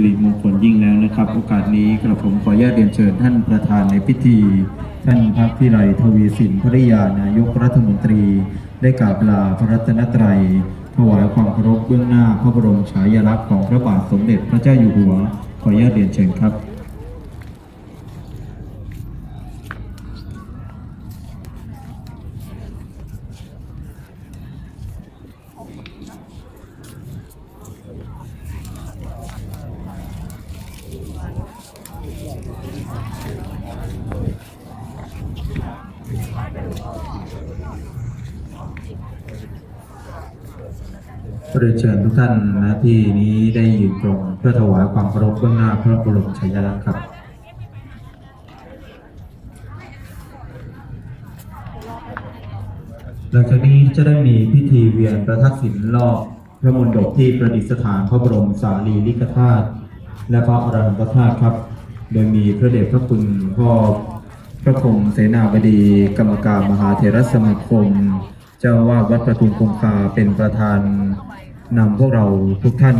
สิริมงคลยิ่งแล้วนะครับ โอกาสนี้กระผมขออนุญาตเรียนเชิญท่านประธานในพิธี ท่านพักพิไลทวีสินภริยานายกรัฐมนตรี ได้กราบลาพระรัตนตรัย ถวายความเคารพเบื้องหน้าพระบรมฉายาลักษณ์ของพระบาทสมเด็จพระเจ้าอยู่หัว ขออนุญาตเรียนเชิญครับ เรียนเชิญทุกท่านนะที่นี้ได้ยืนตรงเพื่อถวายความเคารพเบื้องหน้าพระบรมฉายาลักษณ์ครับหลังจากนี้จะได้มีพิธีเวียนประทักษิณรอบพระมณฑปที่ประดิษฐานพระบรมสารีริกธาตุและพระอรหันตธาตุครับ โดยมีพระเดชพระคุณพ่อ พระคมเสนาบดี กรรมการมหาเถรสมาคม เจ้าอาวาดวัดประทุมคงคาเป็นประธานนำพวกเราทุกท่าน